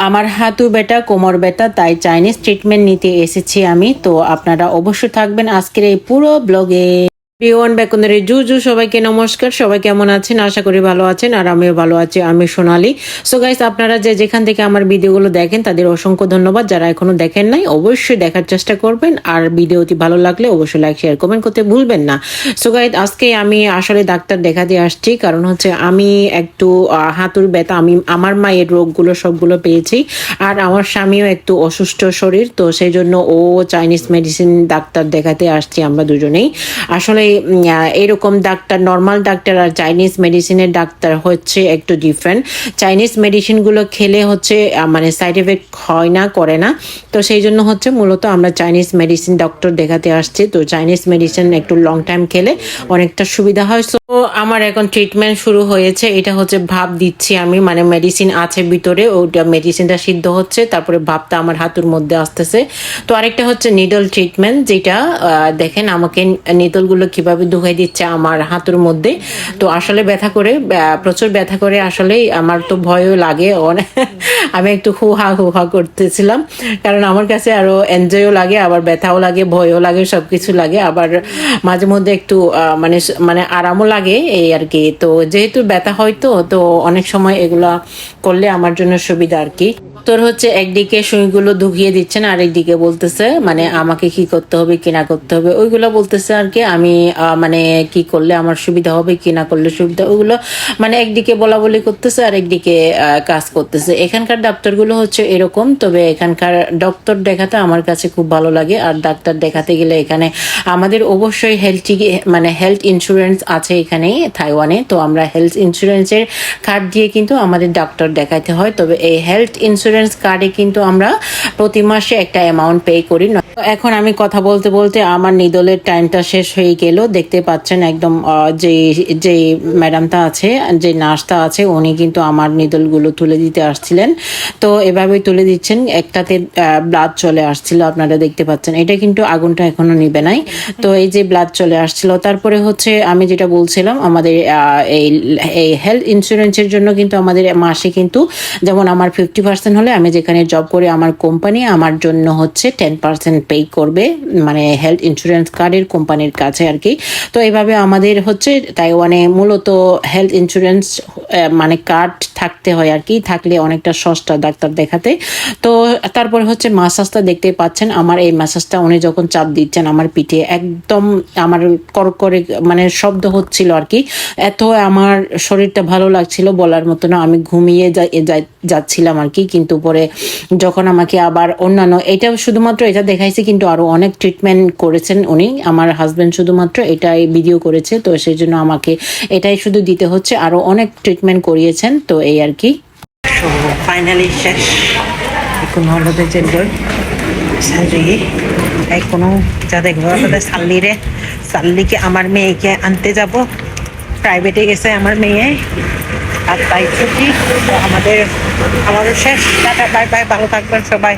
আমার হাতু বেটা কোমর বেটা তাই চাইনিজ ট্রিটমেন্ট নিতে এসেছি আমি, তো আপনারা অবশ্যই থাকবেন আজকের এই পুরো ব্লগে বিওয়ান বেকুন্দারি জু জু সবাইকে নমস্কার। সবাই কেমন আছেন? আশা করি ভালো আছেন আর আমিও ভালো আছি। আমি সোনালি। সো গাইস আপনারা যে যেখান থেকে আমার ভিডিওগুলো দেখেন, তাদের অসংখ্য ধন্যবাদ। যারা এখনও দেখেন নাই, অবশ্যই দেখার চেষ্টা করবেন। আর ভিডিওটি ভালো লাগলে অবশ্যই লাইক শেয়ার কমেন্ট করতে ভুলবেন না। সো গাইস আজকে আমি আসলে ডাক্তার দেখাতে আসছি। কারণ হচ্ছে আমি একটু হাঁটুর ব্যথা, আমি, আমার মায়ের রোগগুলো সবগুলো পেয়েছি। আর আমার স্বামীও একটু অসুস্থ শরীর, তো সেই জন্য ও চাইনিজ মেডিসিন ডাক্তার দেখাতে আসছি আমরা দুজনেই। আসলে এরকম ডাক্তার নর্মাল ডাক্তার আর চাইনিজ মেডিসিনের ডাক্তার হচ্ছে একটু ডিফারেন্ট চাইনিজ মেডিসিনগুলো খেলে হচ্ছে মানে সাইড এফেক্ট হয় না, করে না। তো সেই জন্য হচ্ছে মূলত আমরা চাইনিজ মেডিসিন ডক্টর দেখাতে আসছি। তো চাইনিজ মেডিসিন একটু লং টাইম খেলে অনেকটা সুবিধা হয়। তো আমার এখন ট্রিটমেন্ট শুরু হয়েছে। এটা হচ্ছে ভাব দিচ্ছি আমি। মানে মেডিসিন আছে ভিতরে, ওটা মেডিসিনটা সিদ্ধ হচ্ছে, তারপরে ভাবটা আমার হাতুর মধ্যে আসতেছে। তো আরেকটা হচ্ছে নিডল ট্রিটমেন্ট যেটা দেখেন আমাকে নিডলগুলো কীভাবে ঢুকাই দিচ্ছে আমার হাতুর মধ্যে। তো আসলে ব্যথা করে প্রচুর ব্যথা করে আসলে আমার তো ভয়ও লাগে। অনেক আমি একটু হু হা হু হা করতেছিলাম। কারণ আমার কাছে আরও এনজয়ও লাগে, আবার ব্যথাও লাগে, ভয়ও লাগে, সবকিছু লাগে। আবার মাঝে মধ্যে একটু মানে মানে আরামও লাগে এই আর কি। তো যেহেতু ব্যথা হয় তো তো অনেক সময় এগুলা করলে আমার জন্য সুবিধা আর কি। তোর হচ্ছে, একদিকে সুইগুলো ঢুকিয়ে দিচ্ছেন আর একদিকে বলতেছে মানে আমাকে কি করতে হবে, কি না করতে হবে, ওইগুলো বলতেছে আর কি, আমি মানে কি করলে আমার সুবিধা হবে, কি না করলে সুবিধা ওইগুলো মানে একদিকে বলা বলি করতেছে আর একদিকে কাজ করতেছে। এখানকার ডাক্তারগুলো হচ্ছে এরকম, তবে এখানকার ডক্টর দেখাতে আমার কাছে খুব ভালো লাগে, আর ডাক্তার দেখাতে গেলে এখানে আমাদের অবশ্যই হেলথ মানে হেলথ ইন্স্যুরেন্স আছে এখানে থাইওয়ানে তো আমরা হেলথ ইন্স্যুরেন্সের কার্ড দিয়ে কিন্তু আমাদের ডাক্তার দেখাতে হয়, তবে এই হেলথ ইন্স্যুরেন্স কার্ডে কিন্তু আমরা প্রতি মাসে একটা অ্যামাউন্ট পে করি। এখন আমি কথা বলতে বলতে আমার নিদলের টাইমটা শেষ হয়ে গেল। দেখতে পাচ্ছেন একদম যে যে ম্যাডামটা আছে, যে নার্সটা আছে, উনি কিন্তু আমার নিদলগুলো তুলে দিতে আসছিলেন। তো এভাবেই তুলে দিচ্ছেন। একটাতে ব্লাড চলে আসছিল, আপনারা দেখতে পাচ্ছেন। এটা কিন্তু আগুনটা এখনও নিবে নাই। তো এই যে ব্লাড চলে আসছিল, তারপরে হচ্ছে আমি যেটা বলছিলাম, আমাদের এই এই হেলথ ইন্স্যুরেন্সের জন্য কিন্তু আমাদের মাসে কিন্তু, যেমন আমার ফিফটি পার্সেন্ট হলে আমি যেখানে জব করি, আমার কোম্পানি আমার জন্য হচ্ছে টেন পার্সেন্ট পে করবে মানে হেলথ ইন্স্যুরেন্স কার্ডের কোম্পানির কাছে আর কি। তো এইভাবে আমাদের হচ্ছে তাইওয়ানে মূলত হেলথ ইন্স্যুরেন্স মানে কার্ড থাকতে হয় আর কি, থাকলে অনেকটা সস্তা ডাক্তার দেখাতে। তো তারপরে হচ্ছে মাসাজটা দেখতে পাচ্ছেন, আমার এই মাসাজটা উনি যখন চাপ দিচ্ছেন আমার পিঠে, একদম আমার কর করে মানে শব্দ হচ্ছিল আর কি। এত আমার শরীরটা ভালো লাগছিল, বলার মতো না, আমি ঘুমিয়ে যাচ্ছিলাম আর কি। কিন্তু পরে যখন আমাকে আবার অন্যান্য এটা শুধুমাত্র এটা দেখাইছে, কিন্তু আরও অনেক ট্রিটমেন্ট করেছেন উনি। আমার হাজব্যান্ড শুধুমাত্র এটাই ভিডিও করেছে, তো সেই জন্য আমাকে এটাই শুধু দিতে হচ্ছে। আরও অনেক ট্রিটমেন্ট করিয়েছেন, তো এই আর কি। ফাইনালি শেষ। এখন হলো যে সালি এই কোনো যা দেখব সাল্লি রে সাল্লিকে আমার মেয়েকে আনতে যাব। প্রাইভেটে গেছে আমার মেয়ে। আর তাই ছুটি। আমাদের আমারও শেষ। টাটা, বাই বাই, ভালো থাকবেন সবাই।